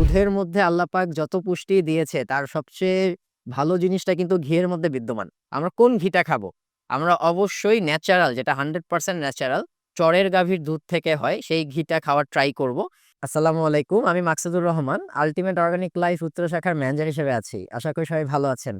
দুধের মধ্যে আল্লাহ পাক যত পুষ্টি দিয়েছে, তার সবচেয়ে ভালো জিনিসটা কিন্তু ঘিয়ের মধ্যে বিদ্যমান। আমরা কোন ঘিটা খাব? আমরা অবশ্যই ন্যাচারাল, যেটা হান্ড্রেড পার্সেন্ট ন্যাচারাল, চরের গাভীর দুধ থেকে হয়, সেই ঘিটা খাওয়ার ট্রাই করব। আসসালামু আলাইকুম, আমি Maksudur Rahman, ultimate organic life উত্তর শাখার ম্যানেজার হিসেবে আছি। আশা করি সবাই ভালো আছেন।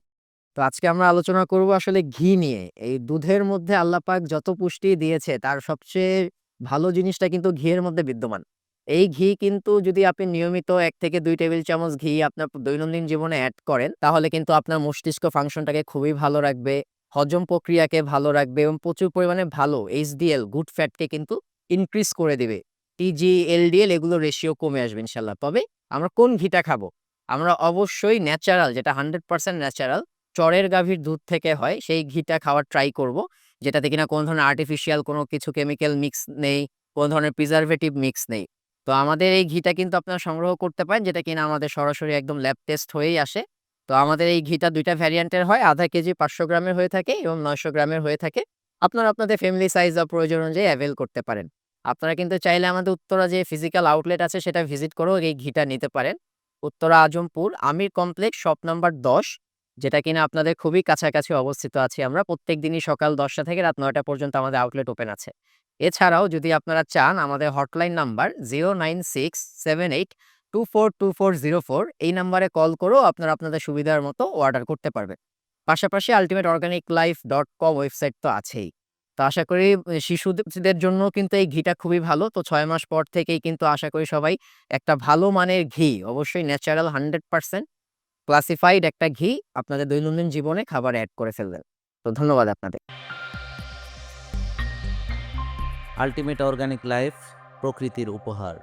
তো আজকে আমরা আলোচনা করব আসলে ঘি নিয়ে। এই দুধের মধ্যে আল্লাহ পাক যত পুষ্টি দিয়েছে, তার সবচেয়ে ভালো জিনিসটা কিন্তু ঘিয়ের মধ্যে বিদ্যমান। এই ঘি কিন্তু যদি আপনি নিয়মিত এক থেকে দুই টেবিল চামচ ঘি আপনার দৈনন্দিন জীবনে অ্যাড করেন, তাহলে কিন্তু আপনার মস্তিষ্ক ফাংশনটাকে খুবই ভালো রাখবে, হজম প্রক্রিয়াকে ভালো রাখবে এবং প্রচুর পরিমাণে ভালো এইচডিএল গুড ফ্যাটকে কিন্তু ইনক্রিজ করে দিবে। টিজি এলডিএল এগুলো রেশিও কমে আসবে ইনশাল্লাহ। তবে আমরা কোন ঘিটা খাব? আমরা অবশ্যই ন্যাচারাল যেটা হান্ড্রেড পার্সেন্ট ন্যাচারাল চরের গাভীর দুধ থেকে হয়, সেই ঘিটা খাওয়ার ট্রাই করব, যেটাতে কিনা কোনো ধরনের আর্টিফিশিয়াল কোনো কিছু কেমিক্যাল মিক্স নেই, কোনো ধরনের প্রিজারভেটিভ মিক্স নেই। তো আমাদের এই ঘিটা কিন্তু আপনারা সংগ্রহ করতে পারেন, যেটা কিনা আমাদের সরাসরি একদম ল্যাব টেস্ট হয়েই আসে। তো আমাদের এই ঘিটা দুইটা ভ্যারিয়েন্টের হয়, আধা কেজি পাঁচশো গ্রামের হয়ে থাকে এবং নয়শো গ্রামের হয়ে থাকে। আপনারা আপনাদের ফ্যামিলি সাইজ বা প্রয়োজন অনুযায়ী অ্যাভেল করতে পারেন। আপনারা কিন্তু চাইলে আমাদের উত্তরা যে ফিজিক্যাল আউটলেট আছে, সেটা ভিজিট করেও এই ঘিটা নিতে পারেন। Uttara Azampur, Amir complex shop number দশ, যেটা কিনা আপনাদের খুবই কাছাকাছি অবস্থিত আছি আমরা। প্রত্যেক দিনই সকাল দশটা থেকে রাত নয়টা পর্যন্ত আমাদের আউটলেট ওপেন আছে। এছাড়াও যদি আপনারা চান, আমাদের hotline number zero nine six seven eight two four two four zero four এই নাম্বারে কল করেও আপনারা আপনাদের সুবিধার মতো অর্ডার করতে পারবেন। পাশাপাশি ultimate organic life dot com website তো আছেই। তো আশা করি শিশুদের জন্য কিন্তু এই ঘিটা খুবই ভালো। তো ছয় মাস পর থেকেই কিন্তু আশা করি সবাই একটা ভালো মানের ঘি, অবশ্যই ন্যাচারাল হান্ড্রেড পার্সেন্ট ক্লাসিফাইড একটা ঘি আপনাদের দৈনন্দিন জীবনে খাবার অ্যাড করে ফেলবেন। তো ধন্যবাদ আপনাদের। আলটিমেট অর্গানিক লাইফ প্রকৃতির উপহার।